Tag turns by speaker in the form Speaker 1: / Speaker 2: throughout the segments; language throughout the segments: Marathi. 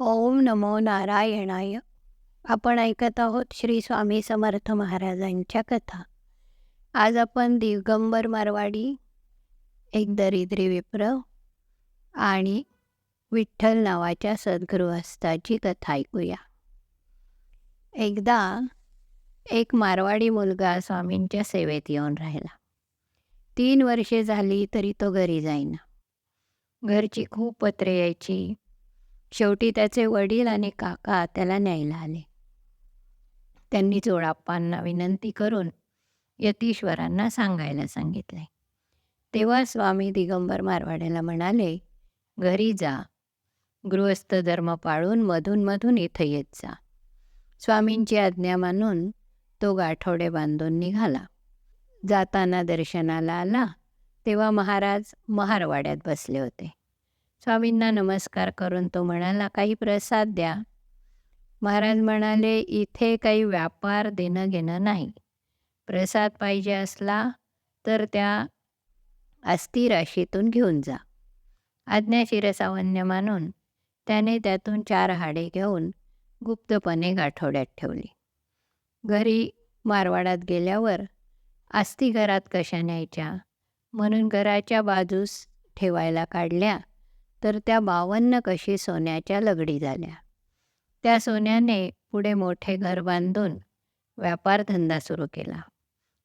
Speaker 1: ओम नमो नारायणाय. आपण ऐकत आहोत श्री स्वामी समर्थ महाराजांच्या कथा. आज आपण दिगंबर मारवाडी एक दरिद्री विप्र आणि विठ्ठल नावाच्या सद्गृहस्थाची कथा ऐकूया. एकदा एक मारवाडी मुलगा स्वामींच्या सेवेत येऊन राहिला. तीन वर्षे झाली तरी तो घरी जाईना. घरची खूप पत्रे यायची शेवटी त्याचे वडील आणि काका त्याला न्यायला आले. त्यांनी जोडाप्पांना विनंती करून यतीश्वरांना सांगायला सांगितले. तेव्हा स्वामी दिगंबर मारवाड्याला म्हणाले घरी जा. गृहस्थ धर्म पाळून मधून मधून इथं येत जा. स्वामींची आज्ञा मानून तो गाठोडे बांधून निघाला. जाताना दर्शनाला आला तेव्हा महाराज महारवाड्यात बसले होते. स्वामींना नमस्कार करून तो म्हणाला काही प्रसाद द्या. महाराज म्हणाले इथे काही व्यापार देणं घेणं नाही. प्रसाद पाहिजे असला तर त्या अस्थिराशीतून घेऊन जा. आज्ञाशिरसावन्य मानून त्याने त्यातून चार हाडे घेऊन गुप्तपणे गाठोड्यात ठेवली. घरी मारवाडात गेल्यावर अस्थी घरात कशा न्यायच्या? म्हणून घराच्या बाजूस ठेवायला काढल्या. तर त्या बावन्न कशी सोन्याच्या लगडी झाल्या. त्या सोन्याने पुढे मोठे घर बांधून व्यापारधंदा सुरू केला.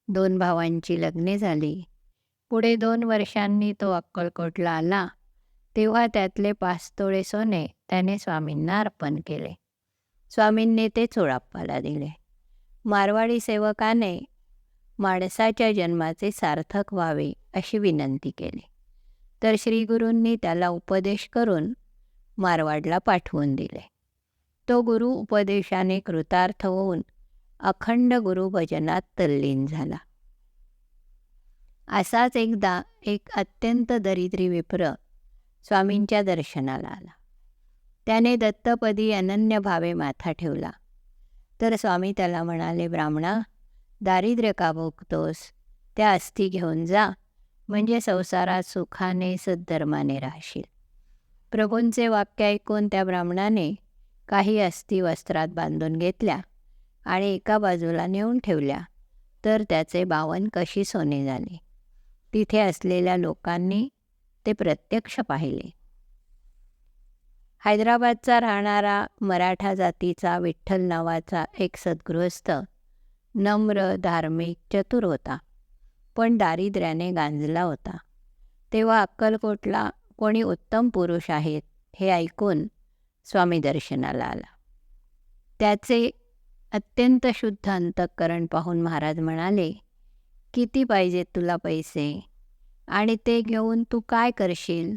Speaker 1: दोन भावांची लग्ने झाली. पुढे दोन वर्षांनी तो अक्कलकोटला आला. तेव्हा त्यातले पाच तोळे सोने त्याने स्वामींना अर्पण केले. स्वामींनी ते चोळाप्पाला दिले. मारवाडी सेवकाने माणसाच्या जन्माचे सार्थक व्हावे अशी विनंती केली. तर श्रीगुरूंनी त्याला उपदेश करून मारवाडला पाठवून दिले. तो गुरु उपदेशाने कृतार्थ होऊन अखंड गुरुभजनात तल्लीन झाला. असाच एकदा एक अत्यंत दरिद्री विप्र स्वामींच्या दर्शनाला आला. त्याने दत्तपदी अनन्य भावे माथा ठेवला. तर स्वामी त्याला म्हणाले ब्राह्मणा दारिद्र्य का भोगतोस? त्या अस्थी घेऊन जा म्हणजे संसारात सुखाने सद्धर्माने राहशील. प्रभूंचे वाक्य ऐकून त्या ब्राह्मणाने काही अस्थि वस्त्रात बांधून घेतल्या आणि एका बाजूला नेऊन ठेवल्या तर त्याचे बावन कशी सोने झाले. तिथे असलेल्या लोकांनी ते प्रत्यक्ष पाहिले. हैदराबादचा राहणारा मराठा जातीचा विठ्ठल नावाचा एक सद्गृहस्थ नम्र धार्मिक चतुर होता. पण दारिद्र्याने गांजला होता. तेव्हा अक्कलकोटला कोणी उत्तम पुरुष आहेत हे ऐकून स्वामी दर्शनाला आला. त्याचे अत्यंत शुद्ध अंतःकरण पाहून महाराज म्हणाले किती पाहिजेत तुला पैसे? आणि ते घेऊन तू काय करशील?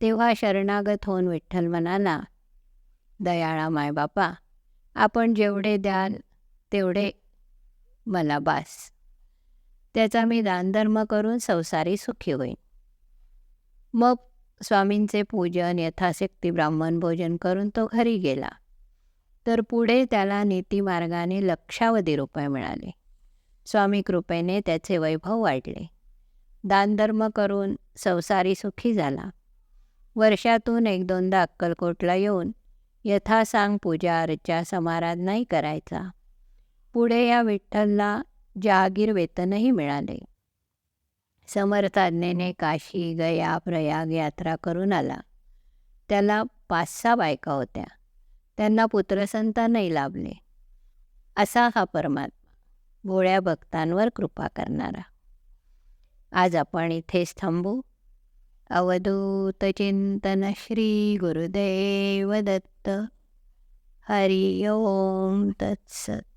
Speaker 1: तेव्हा शरणागत होऊन विठ्ठल म्हणाला दयाळा मायबापा आपण जेवढे द्याल तेवढे मला बास. त्याचा मी दानधर्म करून संसारी सुखी होईन. मग स्वामींचे पूजन यथाशक्ती ब्राह्मण भोजन करून तो घरी गेला. तर पुढे त्याला नीतिमार्गाने लक्षावधी रुपये मिळाले. स्वामी कृपेने त्याचे वैभव वाढले. दानधर्म करून संसारी सुखी झाला. वर्षातून एक दोनदा अक्कलकोटला येऊन यथासांग पूजा अर्चा समाराध नाही करायचा. पुढे या विठ्ठलला जहागीर वेतनही मिळाले समर्थाज्ञेने काशी गया प्रयाग यात्रा करून आला. त्याला पाच सहा बायका होत्या. त्यांना पुत्रसंतानही लाभले. असा हा परमात्मा भोळ्या भक्तांवर कृपा करणारा. आज आपण इथेच थांबू. अवधूत चिंतन श्री गुरुदेव दत्त. हरि ओम तत्सत.